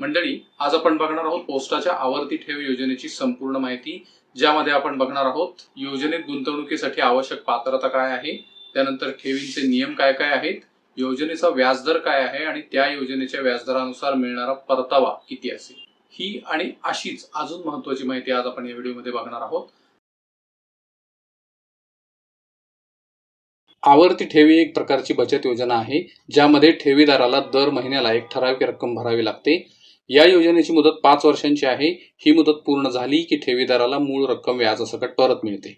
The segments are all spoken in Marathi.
मंडळी आज आपण बघणार आहोत पोस्टाच्या आवर्ती ठेव योजनेची संपूर्ण माहिती ज्यामध्ये आपण बघणार आहोत योजनेत गुंतवणुकीसाठी आवश्यक पात्रता काय आहे त्यानंतर ठेवींचे नियम काय काय आहेत योजनेचा व्याजदर काय आहे आणि त्या योजनेच्या व्याजदरानुसार मिळणारा परतावा किती असेल. ही आणि अशीच अजून महत्वाची माहिती आज आपण या व्हिडिओमध्ये बघणार आहोत. आवर्ती ठेवी एक प्रकारची बचत योजना आहे ज्यामध्ये ठेवीदाराला दर महिन्याला एक ठराविक रक्कम भरावी लागते. या योजनेची मुदत पाच वर्षांची आहे. ही मुदत पूर्ण झाली की ठेवीदाराला मूळ रक्कम व्याजासकट परत मिळते.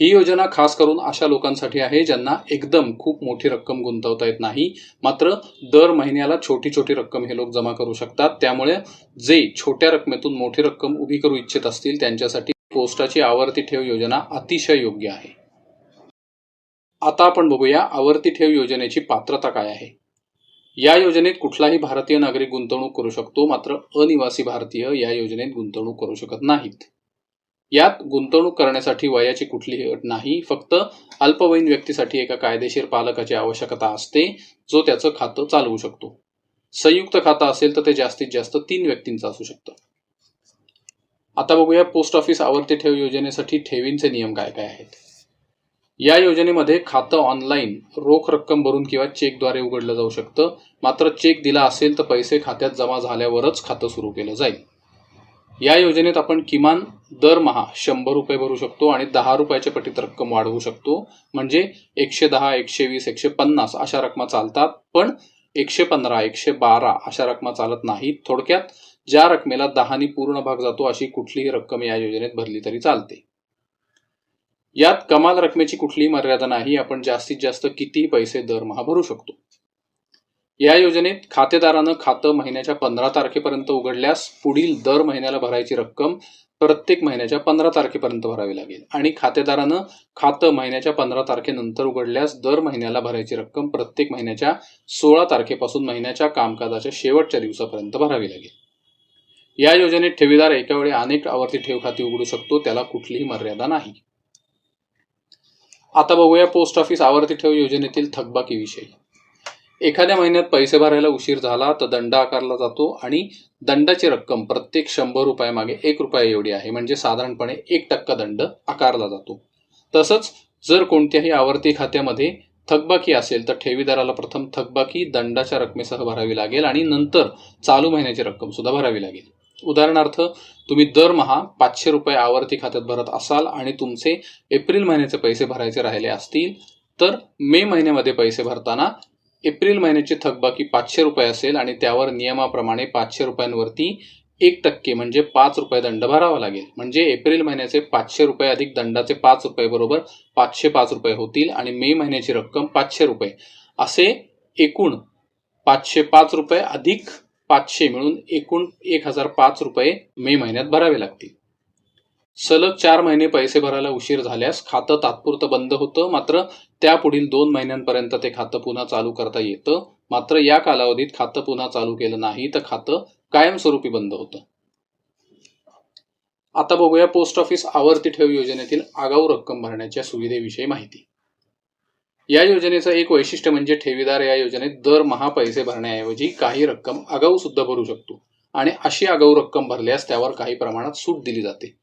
ही योजना खास करून अशा लोकांसाठी आहे ज्यांना एकदम खूप मोठी रक्कम गुंतवता येत नाही. मात्र दर महिन्याला छोटी छोटी रक्कम हे लोक जमा करू शकतात. त्यामुळे जे छोट्या रकमेतून मोठी रक्कम उभी करू इच्छित असतील त्यांच्यासाठी पोस्टाची आवर्ती ठेव योजना अतिशय योग्य आहे. आता आपण बघूया आवर्ती ठेव योजनेची पात्रता काय आहे. या योजनेत कुठलाही भारतीय नागरिक गुंतवणूक करू शकतो मात्र अनिवासी भारतीय या योजनेत गुंतवणूक करू शकत नाहीत. यात गुंतवणूक करण्यासाठी वयाची कुठलीही अट नाही फक्त अल्पवयीन व्यक्तीसाठी एका कायदेशीर पालकाची आवश्यकता असते जो त्याचं खातं चालवू शकतो. संयुक्त खातं असेल तर ते जास्तीत जास्त तीन व्यक्तींचं असू शकतं. आता बघूया पोस्ट ऑफिस आवर्ती ठेव योजनेसाठी ठेवींचे नियम काय काय आहेत. या योजनेमध्ये खातं ऑनलाईन रोख रक्कम भरून किंवा चेकद्वारे उघडलं जाऊ शकतं. मात्र चेक दिला असेल तर पैसे खात्यात जमा झाल्यावरच खातं सुरू केलं जाईल. या योजनेत आपण किमान दरमहा शंभर रुपये भरू शकतो आणि दहा रुपयाच्या पटीत रक्कम वाढवू शकतो. म्हणजे एकशे दहा एकशे वीस एकशे पन्नास अशा रकमा चालतात. पण एकशे पंधरा एकशे बारा अशा रकमा चालत नाहीत. थोडक्यात ज्या रकमेला दहानी पूर्ण भाग जातो अशी कुठलीही रक्कम या योजनेत भरली तरी चालते. यात कमाल रकमेची कुठलीही मर्यादा नाही. आपण जास्तीत जास्त कितीही पैसे दरमहा भरू शकतो? या योजनेत खातेदारानं खातं महिन्याच्या पंधरा तारखेपर्यंत उघडल्यास पुढील दर महिन्याला भरायची रक्कम प्रत्येक महिन्याच्या पंधरा तारखेपर्यंत भरावी लागेल. आणि खातेदारानं खातं महिन्याच्या पंधरा तारखेनंतर उघडल्यास दर महिन्याला भरायची रक्कम प्रत्येक महिन्याच्या सोळा तारखेपासून महिन्याच्या कामकाजाच्या शेवटच्या दिवसापर्यंत भरावी लागेल. या योजनेत ठेवीदार एका वेळी अनेक आवर्ती ठेव खाती उघडू शकतो. त्याला कुठलीही मर्यादा नाही. आता बघूया पोस्ट ऑफिस आवर्ती ठेव योजनेतील थकबाकीविषयी. एखाद्या महिन्यात पैसे भरायला उशीर झाला तर दंड आकारला जातो आणि दंडाची रक्कम प्रत्येक शंभर रुपयामागे एक रुपया एवढी आहे म्हणजे साधारणपणे एक टक्का दंड आकारला जातो. तसंच जर कोणत्याही आवर्ती खात्यामध्ये थकबाकी असेल तर ठेवीदाराला प्रथम थकबाकी दंडाच्या रकमेसह भरावी लागेल आणि नंतर चालू महिन्याची रक्कम सुद्धा भरावी लागेल. उदाहरणार्थ तुम्ही दरमहा पाचशे रुपये आवर्ती खात्यात भरत असाल आणि तुमचे एप्रिल महिन्याचे पैसे भरायचे राहिले असतील तर मे महिन्यामध्ये पैसे भरताना एप्रिल महिन्याची थकबाकी पाचशे रुपये असेल आणि त्यावर नियमाप्रमाणे पाचशे रुपयांवरती एक टक्के म्हणजे पाच रुपये दंड भरावा लागेल. म्हणजे एप्रिल महिन्याचे पाचशे रुपये अधिक दंडाचे पाच रुपये बरोबर पाचशे पाच रुपये होतील आणि मे महिन्याची रक्कम पाचशे रुपये. असे एकूण पाचशे पाच रुपये अधिक पाचशे मिळून एकूण एक हजार पाच रुपये मे महिन्यात भरावे लागतील. सलग चार महिने पैसे भरायला उशीर झाल्यास खातं तात्पुरतं बंद होतं. मात्र त्यापुढील दोन महिन्यांपर्यंत ते खातं पुन्हा चालू करता येतं. मात्र या कालावधीत खातं पुन्हा चालू केलं नाही तर खातं कायमस्वरूपी बंद होतं. आता बघूया पोस्ट ऑफिस आवर्ती ठेव योजनेतील आगाऊ रक्कम भरण्याच्या सुविधेविषयी माहिती. या योजनेचं एक वैशिष्ट्य म्हणजे ठेवीदार या योजनेत दरमहा पैसे भरण्याऐवजी काही रक्कम आगाऊ सुद्धा भरू शकतो. आणि अशी आगाऊ रक्कम भरल्यास त्यावर काही प्रमाणात सूट दिली जाते.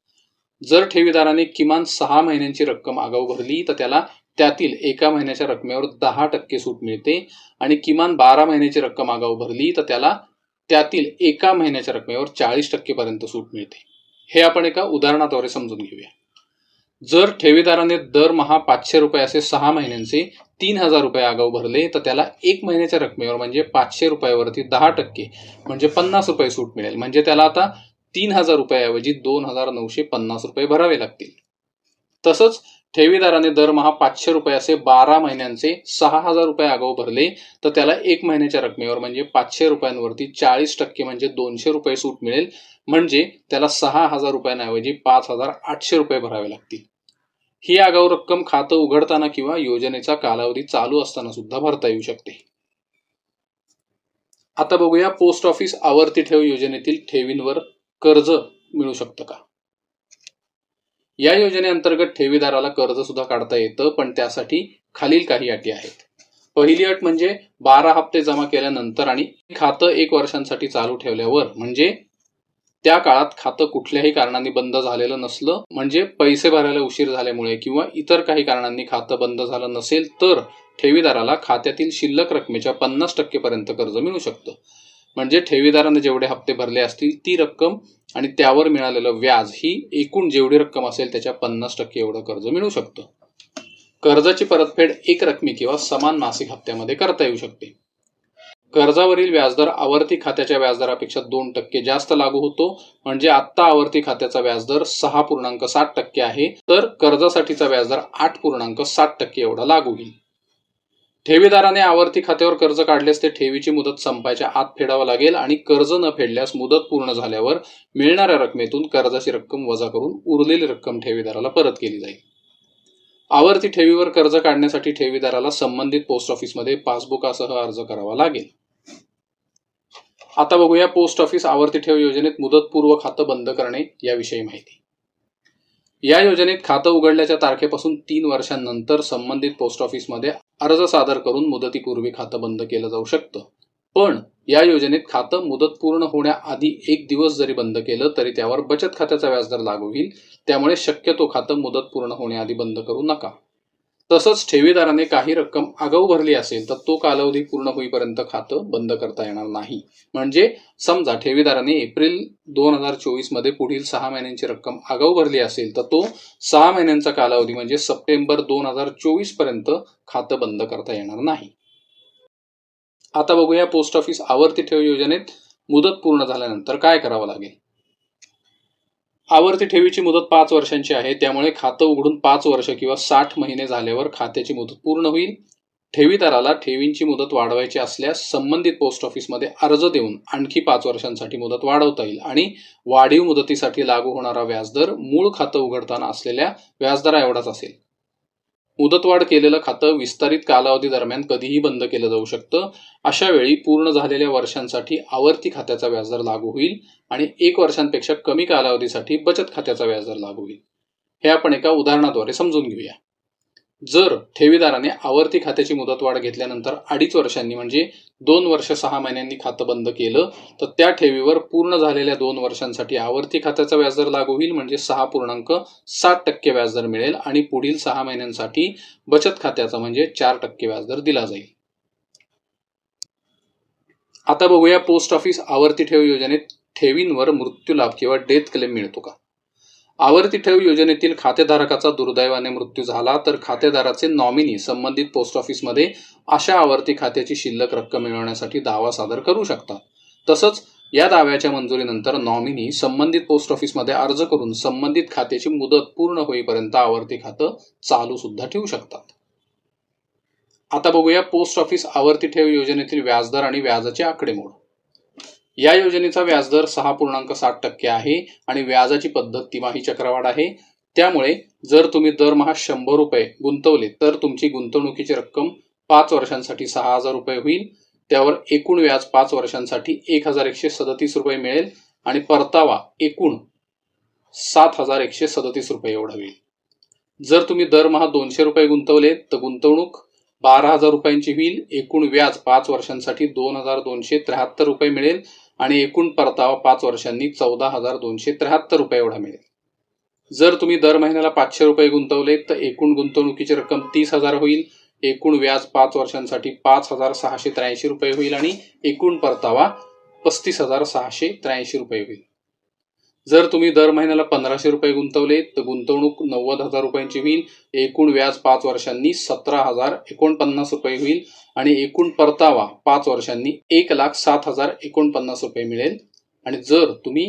जर ठेवीदाराने किमान सहा महिन्यांची रक्कम आगाऊ भरली तर त्याला त्यातील एका महिन्याच्या रकमेवर दहा टक्के सूट मिळते. आणि किमान बारा महिन्याची रक्कम आगाऊ भरली तर त्याला त्यातील एका महिन्याच्या रकमेवर चाळीस टक्केपर्यंत सूट मिळते. हे आपण एका उदाहरणाद्वारे समजून घेऊया. जर ठेवीदाराने दरमहा पाचशे रुपये असे सहा महिन्यांचे तीन हजार रुपये आगाऊ भरले तर त्याला एक महिन्याच्या रकमेवर म्हणजे पाचशे रुपयावरती दहा टक्के म्हणजे पन्नास रुपये सूट मिळेल. म्हणजे त्याला आता तीन हजार रुपयाऐवजी दोन हजार नऊशे पन्नास रुपये भरावे लागतील. तसंच ठेवीदाराने दरमहा पाचशे रुपये असे बारा महिन्यांचे सहा हजार रुपये आगाऊ भरले तर त्याला एक महिन्याच्या रकमेवर म्हणजे पाचशे रुपयांवरती चाळीस टक्के म्हणजे दोनशे रुपये सूट मिळेल. म्हणजे त्याला सहा हजार रुपयांऐवजी पाच हजार आठशे रुपये भरावे लागतील. ही आगाऊ रक्कम खातं उघडताना किंवा योजनेचा कालावधी चालू असताना सुद्धा भरता येऊ शकते. आता बघूया पोस्ट ऑफिस आवर्ती ठेव योजनेतील ठेवींवर कर्ज मिळू शकतं का? या योजनेअंतर्गत ठेवीदाराला कर्ज सुद्धा काढता येतं पण त्यासाठी खालील काही अटी आहेत. पहिली अट म्हणजे बारा हप्ते जमा केल्यानंतर आणि खातं एक वर्षांसाठी चालू ठेवल्यावर म्हणजे त्या काळात खातं कुठल्याही कारणांनी बंद झालेलं नसलं म्हणजे पैसे भरायला उशीर झाल्यामुळे किंवा इतर काही कारणांनी खातं बंद झालं नसेल तर ठेवीदाराला खात्यातील शिल्लक रकमेच्या पन्नास टक्केपर्यंत कर्ज मिळू शकतं. म्हणजे ठेवीदाराने जेवढे हप्ते भरले असतील ती रक्कम आणि त्यावर मिळालेलं व्याज ही एकूण जेवढी रक्कम असेल त्याच्या पन्नास टक्के एवढं कर्ज मिळू शकतं. कर्जाची परतफेड एक रकमी किंवा समान मासिक हप्त्यामध्ये करता येऊ शकते. कर्जावरील व्याजदर आवर्ती खात्याच्या व्याजदरापेक्षा दोन टक्के जास्त लागू होतो. म्हणजे आत्ता आवर्ती खात्याचा व्याजदर सहा पूर्णांक सात टक्के आहे. तर कर्जासाठीचा व्याजदर आठ पूर्णांक सात टक्के एवढा लागू होईल. ठेवीदाराने आवर्ती खात्यावर कर्ज काढल्यास ते ठेवीची मुदत संपायच्या आत फेडावं लागेल आणि कर्ज न फेडल्यास मुदत पूर्ण झाल्यावर मिळणाऱ्या रकमेतून कर्जाची रक्कम वजा करून उरलेली रक्कम ठेवीदाराला परत केली जाईल. आवर्ती ठेवीवर कर्ज काढण्यासाठी ठेवीदाराला संबंधित पोस्ट ऑफिसमध्ये पासबुकासह अर्ज करावा लागेल. आता बघूया पोस्ट ऑफिस आवर्ती ठेव योजनेत मुदतपूर्व खातं बंद करणे याविषयी माहिती. या योजनेत खातं उघडल्याच्या तारखेपासून तीन वर्षांनंतर संबंधित पोस्ट ऑफिसमध्ये अर्ज सादर करून मुदतीपूर्वी खातं बंद केलं जाऊ शकतं. पण या योजनेत खातं मुदत पूर्ण होण्याआधी एक दिवस जरी बंद केलं तरी त्यावर बचत खात्याचा व्याजदर लागू होईल. त्यामुळे शक्यतो खातं मुदत पूर्ण होण्याआधी बंद करू नका. तसंच ठेवीदाराने काही रक्कम आगाऊ भरली असेल तर तो कालावधी पूर्ण होईपर्यंत खातं बंद करता येणार नाही. म्हणजे समजा ठेवीदाराने एप्रिल दोन हजार चोवीसमध्ये पुढील सहा महिन्यांची रक्कम आगाऊ भरली असेल तर तो सहा महिन्यांचा कालावधी म्हणजे सप्टेंबर दोन हजार चोवीसपर्यंत खातं बंद करता येणार नाही. आता बघूया पोस्ट ऑफिस आवर्ती ठेव योजनेत मुदत पूर्ण झाल्यानंतर काय करावं लागेल? आवर्ती ठेवीची मुदत पाच वर्षांची आहे. त्यामुळे खातं उघडून पाच वर्ष किंवा साठ महिने झाल्यावर खात्याची मुदत पूर्ण होईल. ठेवीदाराला ठेवींची मुदत वाढवायची असल्यास संबंधित पोस्ट ऑफिसमध्ये अर्ज देऊन आणखी पाच वर्षांसाठी मुदत वाढवता येईल. आणि वाढीव मुदतीसाठी लागू होणारा व्याजदर मूळ खातं उघडताना असलेल्या व्याजदरा एवढाच असेल. मुदतवाढ केलेलं खातं विस्तारित कालावधी दरम्यान कधीही बंद केलं जाऊ शकतं. अशा वेळी पूर्ण झालेल्या वर्षांसाठी आवर्ती खात्याचा व्याजदर लागू होईल आणि एक वर्षांपेक्षा कमी कालावधीसाठी बचत खात्याचा व्याजदर लागू होईल. हे आपण एका उदाहरणाद्वारे समजून घेऊया. जर ठेवीदाराने आवर्ती खात्याची मुदतवाढ घेतल्यानंतर अडीच वर्षांनी म्हणजे दोन वर्ष सहा महिन्यांनी खातं बंद केलं तर त्या ठेवीवर पूर्ण झालेल्या दोन वर्षांसाठी आवर्ती खात्याचा व्याजदर लागू होईल म्हणजे सहा पूर्णांक सात टक्के व्याजदर मिळेल आणि पुढील सहा महिन्यांसाठी बचत खात्याचा म्हणजे चार टक्के व्याजदर दिला जाईल. आता बघूया पोस्ट ऑफिस आवर्ती ठेव योजनेत ठेवींवर मृत्यू लाभ किंवा डेथ क्लेम मिळतो का? आवर्ती ठेव योजनेतील खातेधारकाचा दुर्दैवाने मृत्यू झाला तर खातेदाराचे नॉमिनी संबंधित पोस्ट ऑफिसमध्ये अशा आवर्ती खात्याची शिल्लक रक्कम मिळवण्यासाठी दावा सादर करू शकतात. तसंच या दाव्याच्या मंजुरीनंतर नॉमिनी संबंधित पोस्ट ऑफिसमध्ये अर्ज करून संबंधित खात्याची मुदत पूर्ण होईपर्यंत आवर्ती खातं चालू सुद्धा ठेवू शकतात. आता बघूया पोस्ट ऑफिस आवर्ती ठेव योजनेतील व्याजदर आणि व्याजाचे आकडेमोड. या योजनेचा व्याजदर सहा पूर्णांक सात टक्के आहे आणि व्याजाची पद्धत तिमाही चक्रवाढ आहे. त्यामुळे जर तुम्ही दरमहा शंभर रुपये गुंतवले तर तुमची गुंतवणुकीची रक्कम पाच वर्षांसाठी सहा हजार रुपये होईल. त्यावर एकूण व्याज पाच वर्षांसाठी एक हजार एकशे सदतीस रुपये मिळेल आणि परतावा एकूण सात हजार एकशे सदतीस रुपये एवढा होईल जर तुम्ही दरमहा दोनशे रुपये गुंतवले तर गुंतवणूक बारा हजार रुपयांची होईल. एकूण व्याज पाच वर्षांसाठी दोन हजार दोनशे त्र्याहत्तर रुपये मिळेल आणि एकूण परतावा पाच वर्षांनी चौदा हजार दोनशे त्र्याहत्तर रुपये एवढा मिळेल. जर तुम्ही दर महिन्याला पाचशे रुपये गुंतवले तर एकूण गुंतवणुकीची रक्कम तीस हजार होईल एकूण व्याज पाच वर्षांसाठी पाच हजार सहाशे त्र्याऐंशी रुपये होईल आणि एकूण परतावा पस्तीस हजार सहाशे त्र्याऐंशी रुपये होईल. जर तुम्ही दर महिन्याला पंधराशे रुपये गुंतवले तर गुंतवणूक नव्वद हजार रुपयांची होईल एकूण व्याज पाच वर्षांनी सतरा हजार एकोणपन्नास रुपये होईल आणि एकूण परतावा पाच वर्षांनी एक लाख सात हजार एकोणपन्नास रुपये मिळेल. आणि जर तुम्ही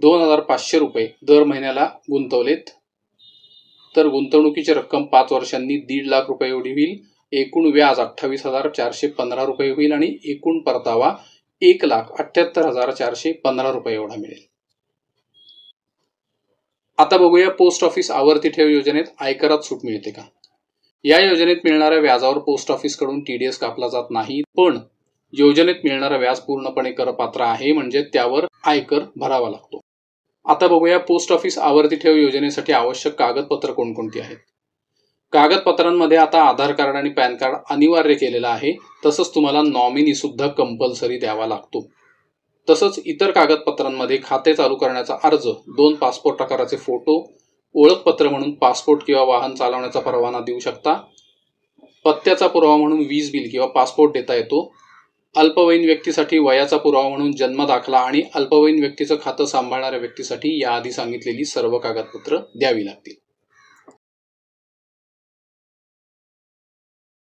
दोन हजार पाचशे रुपये दर महिन्याला गुंतवलेत तर गुंतवणुकीची रक्कम पाच वर्षांनी दीड लाख रुपये एवढी होईल एकूण व्याज अठ्ठावीस हजार चारशे पंधरा रुपये होईल आणि एकूण परतावा एक लाख अठ्ठ्याहत्तर हजार चारशे पंधरा रुपये एवढा मिळेल. आता बघूया पोस्ट ऑफिस आवर्ती ठेव योजनेत आयकरात सूट मिळते का? या योजनेत मिळणाऱ्या व्याजावर पोस्ट ऑफिसकडून टीडीएस कापला जात नाही पण योजनेत मिळणारा व्याज पूर्णपणे करपात्र आहे म्हणजे त्यावर आयकर भरावा लागतो. आता बघूया पोस्ट ऑफिस आवर्ती ठेव योजनेसाठी आवश्यक कागदपत्र कोणकोणती आहेत? कागदपत्रांमध्ये आता आधार कार्ड आणि पॅन कार्ड अनिवार्य केलेलं आहे तसंच तुम्हाला नॉमिनी सुद्धा कंपल्सरी द्यावा लागतो. तसंच इतर कागदपत्रांमध्ये खाते चालू करण्याचा अर्ज दोन पासपोर्ट प्रकाराचे फोटो ओळखपत्र म्हणून पासपोर्ट किंवा वाहन चालवण्याचा परवाना देऊ शकता. पत्त्याचा पुरावा म्हणून वीज बिल किंवा पासपोर्ट देता येतो. अल्पवयीन व्यक्तीसाठी वयाचा पुरावा म्हणून जन्म दाखला आणि अल्पवयीन व्यक्तीचं खातं सांभाळणाऱ्या व्यक्तीसाठी याआधी सांगितलेली सर्व कागदपत्र द्यावी लागतील.